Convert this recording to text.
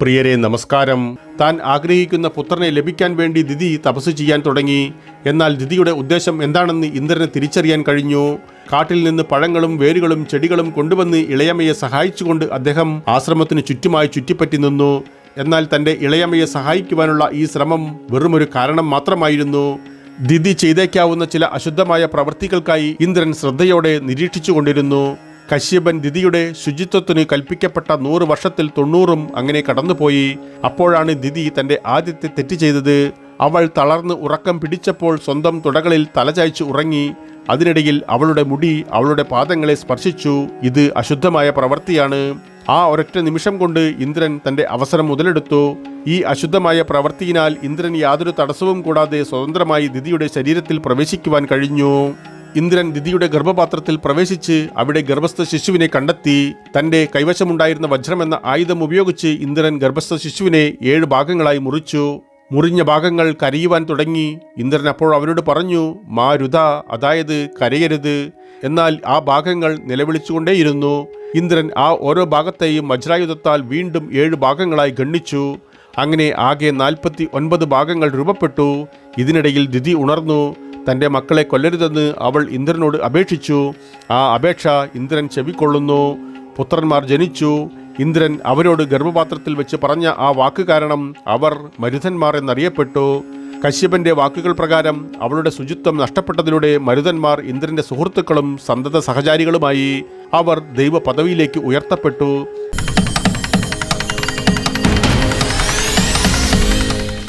പ്രിയരെ നമസ്കാരം. താൻ ആഗ്രഹിക്കുന്ന പുത്രനെ ലഭിക്കാൻ വേണ്ടി ദിതി തപസ് ചെയ്യാൻ തുടങ്ങി. എന്നാൽ ദിതിയുടെ ഉദ്ദേശം എന്താണെന്ന് ഇന്ദ്രന് തിരിച്ചറിയാൻ കഴിഞ്ഞു. കാട്ടിൽ നിന്ന് പഴങ്ങളും വേരുകളും ചെടികളും കൊണ്ടുവന്ന് ഇളയമ്മയെ സഹായിച്ചുകൊണ്ട് അദ്ദേഹം ആശ്രമത്തിന് ചുറ്റുമായി ചുറ്റിപ്പറ്റി നിന്നു. എന്നാൽ തന്റെ ഇളയമ്മയെ സഹായിക്കുവാനുള്ള ഈ ശ്രമം വെറുമൊരു കാരണം മാത്രമായിരുന്നു. ദിതി ചെയ്തേക്കാവുന്ന ചില അശുദ്ധമായ പ്രവൃത്തികൾക്കായി ഇന്ദ്രൻ ശ്രദ്ധയോടെ നിരീക്ഷിച്ചുകൊണ്ടിരുന്നു. കശ്യപൻ ദിതിയുടെ ശുചിത്വത്തിന് കൽപ്പിക്കപ്പെട്ട നൂറ് വർഷത്തിൽ തൊണ്ണൂറും അങ്ങനെ കടന്നുപോയി. അപ്പോഴാണ് ദിതി തന്റെ ആദ്യത്തെ തെറ്റ് ചെയ്തത്. അവൾ തളർന്ന് ഉറക്കം പിടിച്ചപ്പോൾ സ്വന്തം തുടകളിൽ തലചായ്ച്ച് ഉറങ്ങി. അതിനിടയിൽ അവളുടെ മുടി അവളുടെ പാദങ്ങളെ സ്പർശിച്ചു. ഇത് അശുദ്ധമായ പ്രവൃത്തിയാണ്. ആ ഒരൊറ്റ നിമിഷം കൊണ്ട് ഇന്ദ്രൻ തന്റെ അവസരം മുതലെടുത്തു. ഈ അശുദ്ധമായ പ്രവൃത്തിയിനാൽ ഇന്ദ്രൻ യാതൊരു തടസ്സവും കൂടാതെ സ്വതന്ത്രമായി ദിതിയുടെ ശരീരത്തിൽ പ്രവേശിക്കുവാൻ കഴിഞ്ഞു. ഇന്ദ്രൻ ദിതിയുടെ ഗർഭപാത്രത്തിൽ പ്രവേശിച്ച് അവിടെ ഗർഭസ്ഥ ശിശുവിനെ കണ്ടെത്തി തന്റെ കൈവശമുണ്ടായിരുന്ന വജ്രമെന്ന ആയുധം ഉപയോഗിച്ച് ഇന്ദ്രൻ ഗർഭസ്ഥ ശിശുവിനെ ഏഴ് ഭാഗങ്ങളായി മുറിച്ചു. മുറിഞ്ഞ ഭാഗങ്ങൾ കരയുവാൻ തുടങ്ങി. ഇന്ദ്രൻ അപ്പോൾ അവരോട് പറഞ്ഞു മാരുത അതായത് കരയരുത്. എന്നാൽ ആ ഭാഗങ്ങൾ നിലവിളിച്ചുകൊണ്ടേയിരുന്നു. ഇന്ദ്രൻ ആ ഓരോ ഭാഗത്തെയും വജ്രായുധത്താൽ വീണ്ടും ഏഴ് ഭാഗങ്ങളായി ഗണ്ണിച്ചു അങ്ങനെ ആകെ നാൽപ്പത്തി ഒൻപത് ഭാഗങ്ങൾ രൂപപ്പെട്ടു. ഇതിനിടയിൽ ദിതി ഉണർന്നു. തന്റെ മക്കളെ കൊല്ലരുതെന്ന് അവൾ ഇന്ദ്രനോട് അപേക്ഷിച്ചു. ആ അപേക്ഷ ഇന്ദ്രൻ ചെവിക്കൊള്ളുന്നു. പുത്രന്മാർ ജനിച്ചു. ഇന്ദ്രൻ അവരോട് ഗർഭപാത്രത്തിൽ വെച്ച് പറഞ്ഞ ആ വാക്ക് കാരണം അവർ മരുതന്മാർ എന്നറിയപ്പെട്ടു. കശ്യപന്റെ വാക്കുകൾ പ്രകാരം അവളുടെ ശുചിത്വം നഷ്ടപ്പെട്ടതിലൂടെ മരുതന്മാർ ഇന്ദ്രന്റെ സുഹൃത്തുക്കളും സന്തത സഹചാരികളുമായി അവർ ദൈവ പദവിയിലേക്ക് ഉയർത്തപ്പെട്ടു.